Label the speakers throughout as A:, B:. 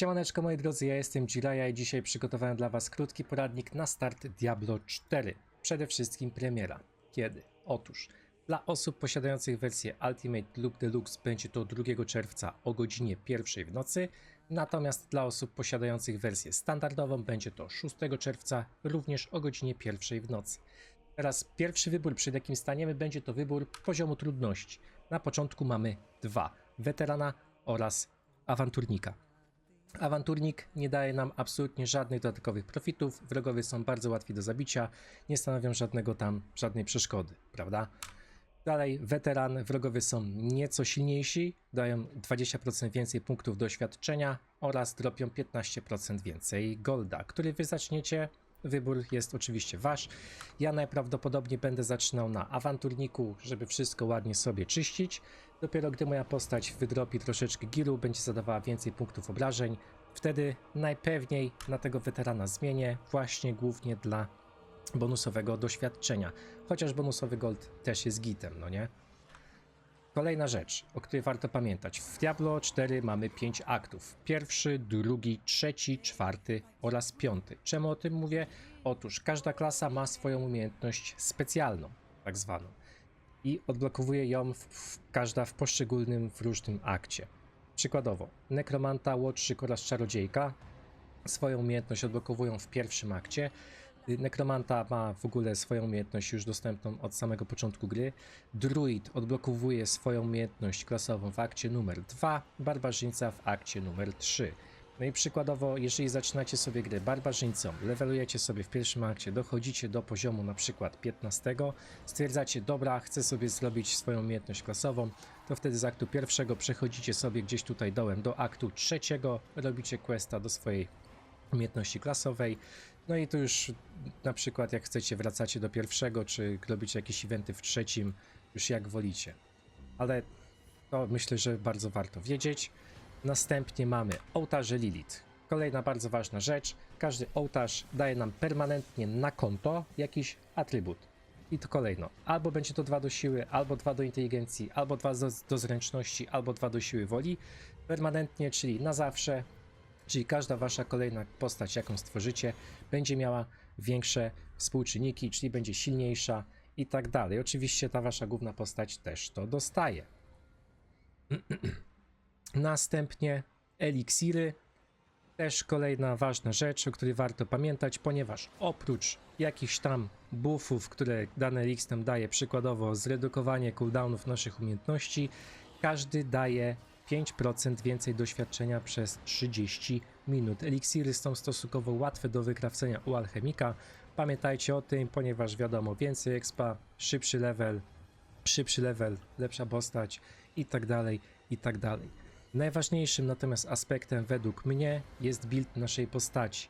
A: Siemaneczko moi drodzy, ja jestem Jiraya i dzisiaj przygotowałem dla Was krótki poradnik na start Diablo 4. Przede wszystkim premiera. Kiedy? Otóż dla osób posiadających wersję Ultimate lub Deluxe będzie to 2 czerwca o godzinie 1 w nocy, natomiast dla osób posiadających wersję standardową będzie to 6 czerwca również o godzinie 1 w nocy. Teraz pierwszy wybór, przed jakim staniemy, będzie to wybór poziomu trudności. Na początku mamy dwa: weterana oraz awanturnika. Awanturnik nie daje nam absolutnie żadnych dodatkowych profitów, wrogowie są bardzo łatwi do zabicia, nie stanowią żadnego tam, żadnej przeszkody, prawda? Dalej, weteran, wrogowie są nieco silniejsi, dają 20% więcej punktów doświadczenia oraz dropią 15% więcej golda, który wy zaczniecie. Wybór jest oczywiście wasz. Ja najprawdopodobniej będę zaczynał na awanturniku, żeby wszystko ładnie sobie czyścić. Dopiero gdy moja postać wydropi troszeczkę giru, będzie zadawała więcej punktów obrażeń, wtedy najpewniej na tego weterana zmienię, właśnie głównie dla bonusowego doświadczenia. Chociaż bonusowy gold też jest gitem, no nie? Kolejna rzecz, o której warto pamiętać. W Diablo 4 mamy 5 aktów. Pierwszy, drugi, trzeci, czwarty oraz piąty. Czemu o tym mówię? Otóż każda klasa ma swoją umiejętność specjalną, tak zwaną. I odblokowuje ją w, w, każda w poszczególnym, w różnym akcie. Przykładowo, nekromanta, łotrzyk oraz czarodziejka swoją umiejętność odblokowują w pierwszym akcie. Nekromanta ma w ogóle swoją umiejętność już dostępną od samego początku gry. Druid odblokowuje swoją umiejętność klasową w akcie numer 2, barbarzyńca w akcie numer 3. No i przykładowo, jeżeli zaczynacie sobie grę barbarzyńcą, levelujecie sobie w pierwszym akcie, dochodzicie do poziomu na przykład 15, stwierdzacie, dobra, chcę sobie zrobić swoją umiejętność klasową, to wtedy z aktu pierwszego przechodzicie sobie gdzieś tutaj dołem do aktu trzeciego, robicie questa do swojej umiejętności klasowej. No i tu już na przykład jak chcecie wracacie do pierwszego, czy robicie jakieś eventy w trzecim, już jak wolicie. Ale to myślę, że bardzo warto wiedzieć. Następnie mamy ołtarze Lilith. Kolejna bardzo ważna rzecz. Każdy ołtarz daje nam permanentnie na konto jakiś atrybut. I to kolejno. Albo będzie to 2 do siły, albo 2 do inteligencji, albo 2 do, do zręczności, albo 2 do siły woli. Permanentnie, czyli na zawsze, Czyli każda wasza kolejna postać, jaką stworzycie, będzie miała większe współczynniki, czyli będzie silniejsza i tak dalej. Oczywiście ta wasza główna postać też to dostaje. Następnie eliksiry. Też kolejna ważna rzecz, o której warto pamiętać, ponieważ oprócz jakichś tam buffów, które dany eliks nam daje, przykładowo zredukowanie cooldownów naszych umiejętności, każdy daje 5% więcej doświadczenia przez 30 minut. Eliksiry są stosunkowo łatwe do wykrawcenia u alchemika. Pamiętajcie o tym, ponieważ wiadomo, więcej expa, szybszy level, szybszy level, lepsza postać i tak dalej, i tak dalej. Najważniejszym natomiast aspektem według mnie jest build naszej postaci.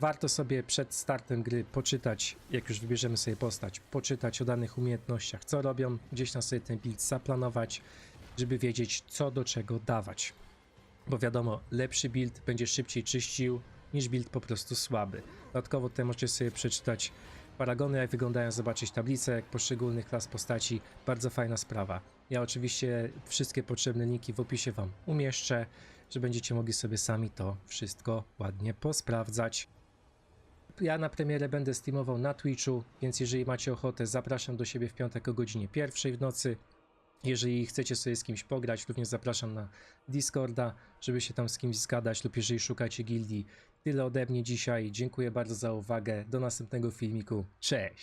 A: Warto sobie przed startem gry poczytać, jak już wybierzemy sobie postać, poczytać o danych umiejętnościach, co robią, gdzieś tam sobie ten build zaplanować, żeby wiedzieć, co do czego dawać. Bo wiadomo, lepszy build będzie szybciej czyścił niż build po prostu słaby. Dodatkowo tutaj możecie sobie przeczytać paragony, jak wyglądają, zobaczyć tablice poszczególnych klas postaci. Bardzo fajna sprawa. Ja oczywiście wszystkie potrzebne linki w opisie Wam umieszczę, że będziecie mogli sobie sami to wszystko ładnie posprawdzać. Ja na premierę będę streamował na Twitchu, więc jeżeli macie ochotę, zapraszam do siebie w piątek o godzinie pierwszej w nocy. Jeżeli chcecie sobie z kimś pograć, również zapraszam na Discorda, żeby się tam z kimś zgadać, lub jeżeli szukacie gildii. Tyle ode mnie dzisiaj. Dziękuję bardzo za uwagę. Do następnego filmiku. Cześć!